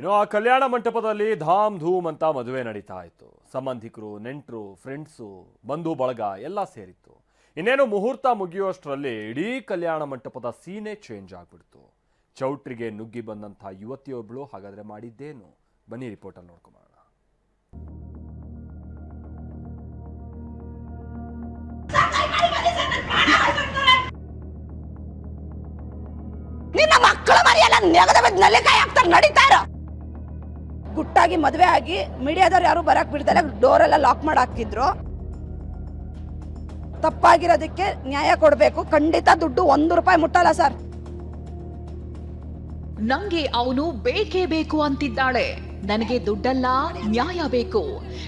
ಇನ್ನು ಆ ಕಲ್ಯಾಣ ಮಂಟಪದಲ್ಲಿ ಧಾಮ್ ಧೂಮ್ ಅಂತ ಮದುವೆ ನಡೀತಾ ಇತ್ತು. ಸಂಬಂಧಿಕರು, ನೆಂಟರು ಫ್ರೆಂಡ್ಸು ಬಂಧು, ಬಳಗ ಎಲ್ಲ ಸೇರಿತ್ತು. ಇನ್ನೇನು ಮುಹೂರ್ತ ಮುಗಿಯುವಷ್ಟರಲ್ಲಿ ಇಡೀ ಕಲ್ಯಾಣ ಮಂಟಪದ ಸೀನೇ ಚೇಂಜ್ ಆಗ್ಬಿಡ್ತು. ಚೌಟ್ರಿಗೆ ನುಗ್ಗಿ ಬಂದಂಥ ಯುವತಿಯೊಬ್ಬಳು ಹಾಗಾದ್ರೆ ಮಾಡಿದ್ದೇನು? ಬನ್ನಿ ರಿಪೋರ್ಟಲ್ಲಿ ನೋಡ್ಕೊಂಬೋಣ ನೆಗದ ಬಿದ್ದು ಹಾಕ್ತಾರೆ, ನಡೀತಾ ಇರೋ. ಗುಟ್ಟಾಗಿ ಮದುವೆ ಆಗಿ ಮೀಡಿಯಾದವ್ರು ಯಾರು ಬರಕ್ ಬಿಡ್ದಲ್ಲ ಡೋರ್ ಎಲ್ಲ ಲಾಕ್ ಮಾಡಿ ತಪ್ಪಾಗಿರೋದಕ್ಕೆ ನ್ಯಾಯ ಕೊಡಬೇಕು. ಖಂಡಿತ ದುಡ್ಡು ಒಂದು ರೂಪಾಯಿ ಮುಟ್ಟಲ್ಲ ಸರ್. ನಂಗೆ ಅವನು ಬೇಕೇ ಬೇಕು ಅಂತಿದ್ದಾಳೆ. ನನಗೆ ದುಡ್ಡಲ್ಲ, ನ್ಯಾಯ ಬೇಕು.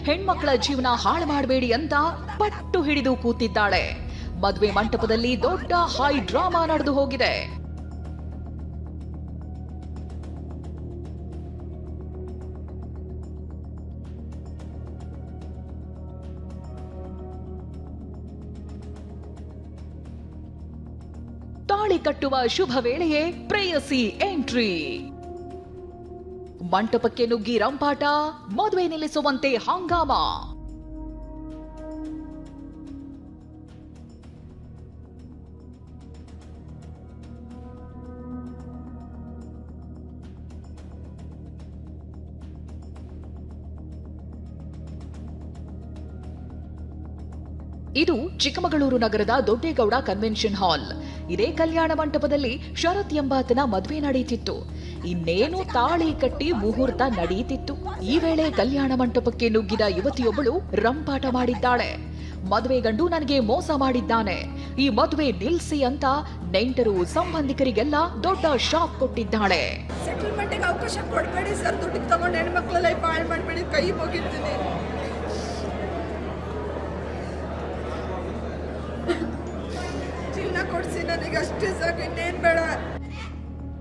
ಹೆಣ್ಮಕ್ಳ ಜೀವನ ಹಾಳು ಮಾಡಬೇಡಿ ಅಂತ ಪಟ್ಟು ಹಿಡಿದು ಕೂತಿದ್ದಾಳೆ. ಮದುವೆ ಮಂಟಪದಲ್ಲಿ ದೊಡ್ಡ ಹೈ ಡ್ರಾಮಾ ನಡೆದು ಹೋಗಿದೆ. ತಾಳಿ ಕಟ್ಟುವ ಶುಭ ವೇಳೆಯೇ ಪ್ರೇಯಸಿ ಎಂಟ್ರಿ. ಮಂಟಪಕ್ಕೆ ನುಗ್ಗಿ ರಂಪಾಟ, ಮದುವೆ ನಿಲ್ಲಿಸುವಂತೆ ಹಂಗಾಮ. ಇದು ಚಿಕ್ಕಮಗಳೂರು ನಗರದ ದೊಡ್ಡೇಗೌಡ ಕನ್ವೆನ್ಷನ್ ಹಾಲ್. ಇದೇ ಕಲ್ಯಾಣ ಮಂಟಪದಲ್ಲಿ ಶರತ್ ಎಂಬಾತನ ಮದುವೆ ನಡೆಯುತ್ತಿತ್ತು. ಇನ್ನೇನು ತಾಳಿ ಕಟ್ಟಿ ಮುಹೂರ್ತ ನಡೆಯುತ್ತಿತ್ತು. ಈ ವೇಳೆ ಕಲ್ಯಾಣ ಮಂಟಪಕ್ಕೆ ನುಗ್ಗಿದ ಯುವತಿಯೊಬ್ಬಳು ರಂಪಾಟ ಮಾಡಿದ್ದಾಳೆ. ಮದುವೆ ಗಂಡು ನನಗೆ ಮೋಸ ಮಾಡಿದ್ದಾನೆ. ಈ ಮದುವೆ ನಿಲ್ಸಿ ಅಂತ ನೆಂಟರು ಸಂಬಂಧಿಕರಿಗೆಲ್ಲ ದೊಡ್ಡ ಶಾಕ್ ಕೊಟ್ಟಿದ್ದಾಳೆ. ಸೆಟಲ್ಮೆಂಟ್ಗೆ ಅವಕಾಶ ಕೊಡಬೇಡಿ ಸರ್. ದುಡ್ಡು ತಗೊಂಡು ಹೆಣ್ಮಕ್ಳ ಲೈಫ್ ಹಾಳು ಮಾಡಬೇಡಿ. ಕೈ ಮುಗಿತೀನಿ.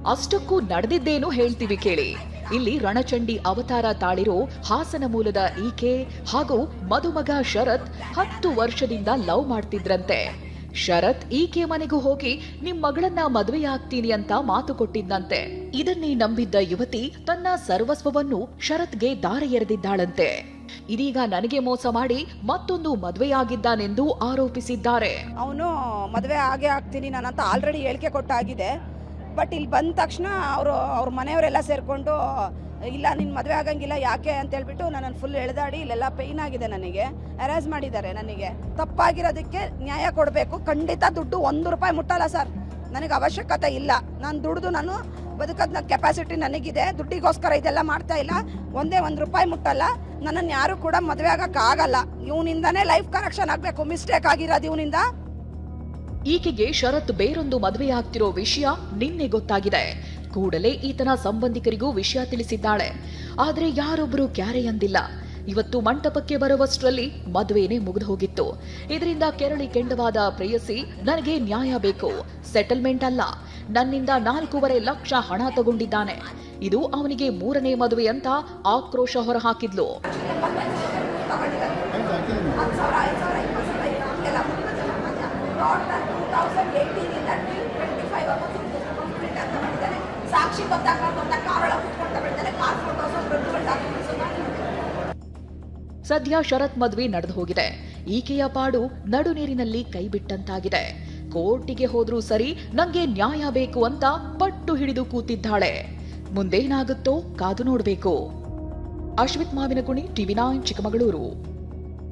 ಅಷ್ಟಕ್ಕೂ ನಡೆದಿದ್ದೇನು ಹೇಳ್ತೀವಿ ಕೇಳಿ. ಇಲ್ಲಿ ರಣಚಂಡಿ ಅವತಾರ ತಾಳಿರೋ ಹಾಸನ ಮೂಲದ ಈಕೆ ಹಾಗೂ ಮದುಮಗ ಶರತ್ ಹತ್ತು ವರ್ಷದಿಂದ ಲವ್ ಮಾಡ್ತಿದ್ರಂತೆ. ಶರತ್ ಈಕೆ ಮನೆಗೂ ಹೋಗಿ ನಿಮ್ ಮಗಳನ್ನ ಮದುವೆಯಾಗ್ತೀನಿ ಅಂತ ಮಾತು ಕೊಟ್ಟಿದ್ದಂತೆ ಇದನ್ನೇ ನಂಬಿದ್ದ ಯುವತಿ ತನ್ನ ಸರ್ವಸ್ವವನ್ನು ಶರತ್ಗೆ ದಾರ ಎರೆದಿದ್ದಾಳಂತೆ ಇದೀಗ ನನಗೆ ಮೋಸ ಮಾಡಿ ಮತ್ತೊಂದು ಮದುವೆಯಾಗಿದ್ದಾನೆಂದು ಆರೋಪಿಸಿದ್ದಾರೆ. ಅವನು ಮದುವೆ ಆಗೇ ಆಗ್ತೀನಿ, ನಾನಂತ ಆಲ್ರೆಡಿ ಹೇಳಿಕೆ ಕೊಟ್ಟಾಗಿದೆ. ಬಟ್ ಇಲ್ಲಿ ಬಂದ ತಕ್ಷಣ ಅವರು, ಅವ್ರ ಮನೆಯವರೆಲ್ಲ ಸೇರಿಕೊಂಡು, ಇಲ್ಲ ನಿನ್ನ ಮದುವೆ ಆಗಂಗಿಲ್ಲ, ಯಾಕೆ ಅಂತ ಹೇಳ್ಬಿಟ್ಟು ನನ್ನನ್ನು ಫುಲ್ ಎಳೆದಾಡಿ, ಇಲ್ಲೆಲ್ಲ ಪೇಯ್ನ್ ಆಗಿದೆ ನನಗೆ. ಅರೇಂಜ್ ಮಾಡಿದ್ದಾರೆ ನನಗೆ. ತಪ್ಪಾಗಿರೋದಕ್ಕೆ ನ್ಯಾಯ ಕೊಡಬೇಕು. ಖಂಡಿತ ದುಡ್ಡು ಒಂದು ರೂಪಾಯಿ ಮುಟ್ಟಲ್ಲ ಸರ್ ನನಗೆ ಅವಶ್ಯಕತೆ ಇಲ್ಲ. ನಾನು ದುಡ್ದು ನಾನು ಬದುಕೋದ್ನ ಕೆಪಾಸಿಟಿ ನನಗಿದೆ. ದುಡ್ಡಿಗೋಸ್ಕರ ಇದೆಲ್ಲ ಮಾಡ್ತಾ ಇಲ್ಲ. ಒಂದೇ ಒಂದು ರೂಪಾಯಿ ಮುಟ್ಟಲ್ಲ. ನನ್ನನ್ನು ಯಾರು ಕೂಡ ಮದುವೆ ಆಗಕ್ಕಾಗಲ್ಲ ಇವನಿಂದನೇ ಲೈಫ್ ಕರೆಕ್ಷನ್ ಆಗಬೇಕು. ಮಿಸ್ಟೇಕ್ ಆಗಿರೋದು ಇವನಿಂದ. ಈಕೆಗೆ ಶರತ್ ಬೇರೊಂದು ಮದುವೆಯಾಗ್ತಿರೋ ವಿಷಯ ನಿನ್ನೆ ಗೊತ್ತಾಗಿದೆ. ಕೂಡಲೇ ಈತನ ಸಂಬಂಧಿಕರಿಗೂ ವಿಷಯ ತಿಳಿಸಿದ್ದಾಳೆ. ಆದ್ರೆ ಯಾರೊಬ್ಬರು ಕ್ಯಾರೆ ಅಂದಿಲ್ಲ. ಇವತ್ತು ಮಂಟಪಕ್ಕೆ ಬರುವಷ್ಟರಲ್ಲಿ ಮದುವೆನೇ ಮುಗಿದು ಹೋಗಿತ್ತು ಇದರಿಂದ ಕೆರಳಿ ಕೆಂಡವಾದ ಪ್ರೇಯಸಿ, ನನಗೆ ನ್ಯಾಯ ಬೇಕು. ಸೆಟಲ್ಮೆಂಟ್ ಅಲ್ಲ. ನನ್ನಿಂದ ನಾಲ್ಕೂವರೆ ಲಕ್ಷ ಹಣ ತಗೊಂಡಿದ್ದಾನೆ. ಇದು ಅವನಿಗೆ ಮೂರನೇ ಮದುವೆ ಅಂತ ಆಕ್ರೋಶ ಹೊರಹಾಕಿದ್ಲು. ಸಾಕ್ಷಿ ಗೊತ್ತಾಗ ಕೂತ್ಕೊಂತ ಬಿಡ್ತಾರೆ ಕಾರ್ ಫೋಟೋಸ್ ಸದ್ಯ ಶರತ್ ಮದ್ವೆ ನಡೆದು ಹೋಗಿದೆ. ಈಕೆಯ ಪಾಡು ನಡು ನೀರಿನಲ್ಲಿ ಕೈ ಬಿಟ್ಟಂತಾಗಿದೆ ಕೋರ್ಟಿಗೆ ಹೋದ್ರೂ ಸರಿ ನಂಗೆ ನ್ಯಾಯ ಬೇಕು ಅಂತ ಪಟ್ಟು ಹಿಡಿದು ಕೂತಿದ್ದಾಳೆ. ಮುಂದೇನಾಗುತ್ತೋ ಕಾದು ನೋಡ್ಬೇಕು. Ashwith Mavinaguni TV nine, Chikkamagaluru.